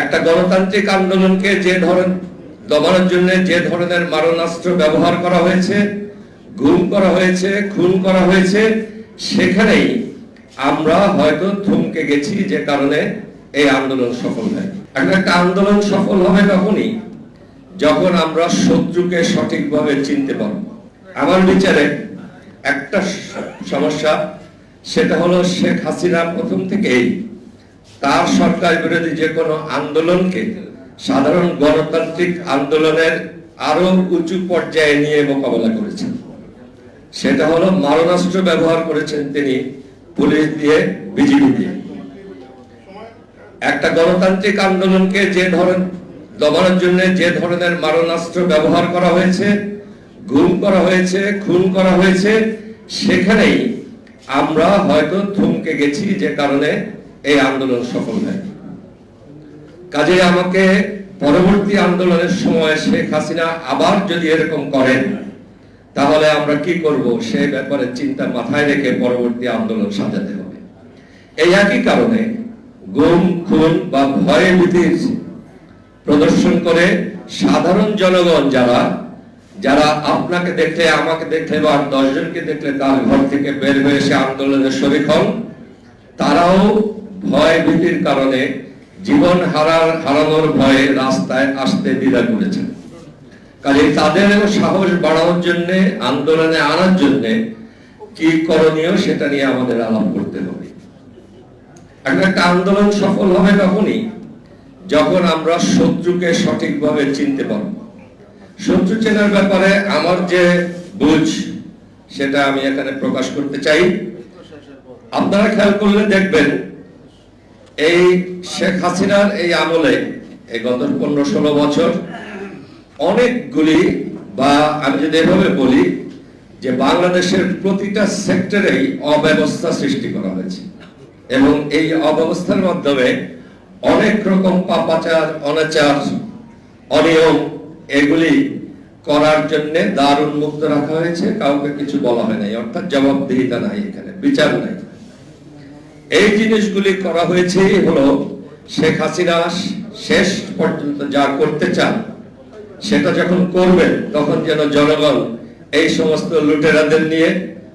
একটা গণতান্ত্রিক আন্দোলনকে যে ধরন দমানোর জন্য যে ধরনের মারণাস্ত্র ব্যবহার করা হয়েছে, গুম করা হয়েছে, খুন করা হয়েছে, সেখানেই আমরা হয়তো থমকে গেছি যে কারণে এই আন্দোলন সফল হয়। এখন একটা আন্দোলন সফল হবে তখনই যখন আমরা শত্রুকে সঠিকভাবে চিনতে পারব। আমার বিচারে একটা সমস্যা, সেটা হলো শেখ হাসিনা প্রথম থেকেই তার সরকার বিরোধী যে কোনো আন্দোলনকে সাধারণ গণতান্ত্রিক আন্দোলনের আরও উঁচু পর্যায়ে নিয়ে মোকাবেলা করেছেন। সেটা হলো মারণাস্ত্র ব্যবহার করেছেন তিনি পুলিশ দিয়ে, বিজিবি দিয়ে। একটা গণতান্ত্রিক আন্দোলনকে যে ধরন দমানোর জন্য যে ধরনের মারণাস্ত্র ব্যবহার করা হয়েছে গুম করা হয়েছে, খুন করা হয়েছে, সেখানেই আমরা হয়তো থমকে গেছি যে কারণে এই আন্দোলন সফল হয় কাজে আমাকে পরবর্তী আন্দোলনের সময় শেখ হাসিনা আবার যদি এরকম করেন, তাহলে আমরা কি করব সে ব্যাপারে চিন্তা মাথায় রেখে পরবর্তী আন্দোলন সাজাতে হবে। এই একই কারণে গুম, খুন বা ভয় ভীতির প্রদর্শন করে সাধারণ জনগণ যারা যারা আপনাকে দেখলে, আমাকে দেখলে বা দশজনকে দেখলে তার ঘর থেকে বের হয়ে এসে আন্দোলনে শরিক হন, তারাও ভয় ভীতির কারণে জীবন হারার, হারানোর ভয়ে রাস্তায় আসতে দ্বিধা করেছেন কাজে তাদের সাহস বাড়ানোর জন্য, আন্দোলনে আনার জন্য কি করণীয় সেটা নিয়ে আমাদের আলাপ করতে হবে। একটা আন্দোলন সফল হবে তখনই যখন আমরা শত্রুকে সঠিকভাবে চিনতে পারব। শত্রু চেনার ব্যাপারে আমার যে বুঝ, সেটা আমি এখানে প্রকাশ করতে চাই। আপনারা খেয়াল করলে দেখবেন এই শেখ হাসিনার এই আমলে এই গত পনেরো ষোলো বছর অনেকগুলি, বা আমি যদি এভাবে বলি, যে বাংলাদেশের প্রতিটা সেক্টরেই অব্যবস্থা সৃষ্টি করা হয়েছে। এবং এই অব্যবস্থার মাধ্যমে অনেক রকম পাপাচার, অনাচার, অনিয়ম, এগুলি করার জন্য দ্বার উন্মুক্ত রাখা হয়েছে। কাউকে কিছু বলা হয় নাই, অর্থাৎ জবাবদিহিতা নাই এখানে, বিচার নাই। এই জিনিসগুলি করা হয়েছে হলো শেখ হাসিনা শেষ পর্যন্ত যা করতে চান, সেটা যখন করবেন, তখন যেন জনগণ এই সমস্ত লুটেরাদের নিয়ে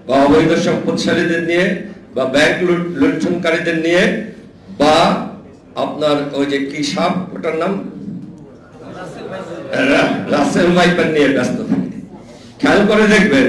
বা অবৈধ সম্পদশালীদের নিয়ে বা ব্যাংক লুণ্ঠনকারীদের নিয়ে বা আপনার ওই যে কি সাপ, ওটার নাম? রাসেল ভাইপার নিয়ে ব্যস্ত থাকে। খেয়াল করে দেখবেন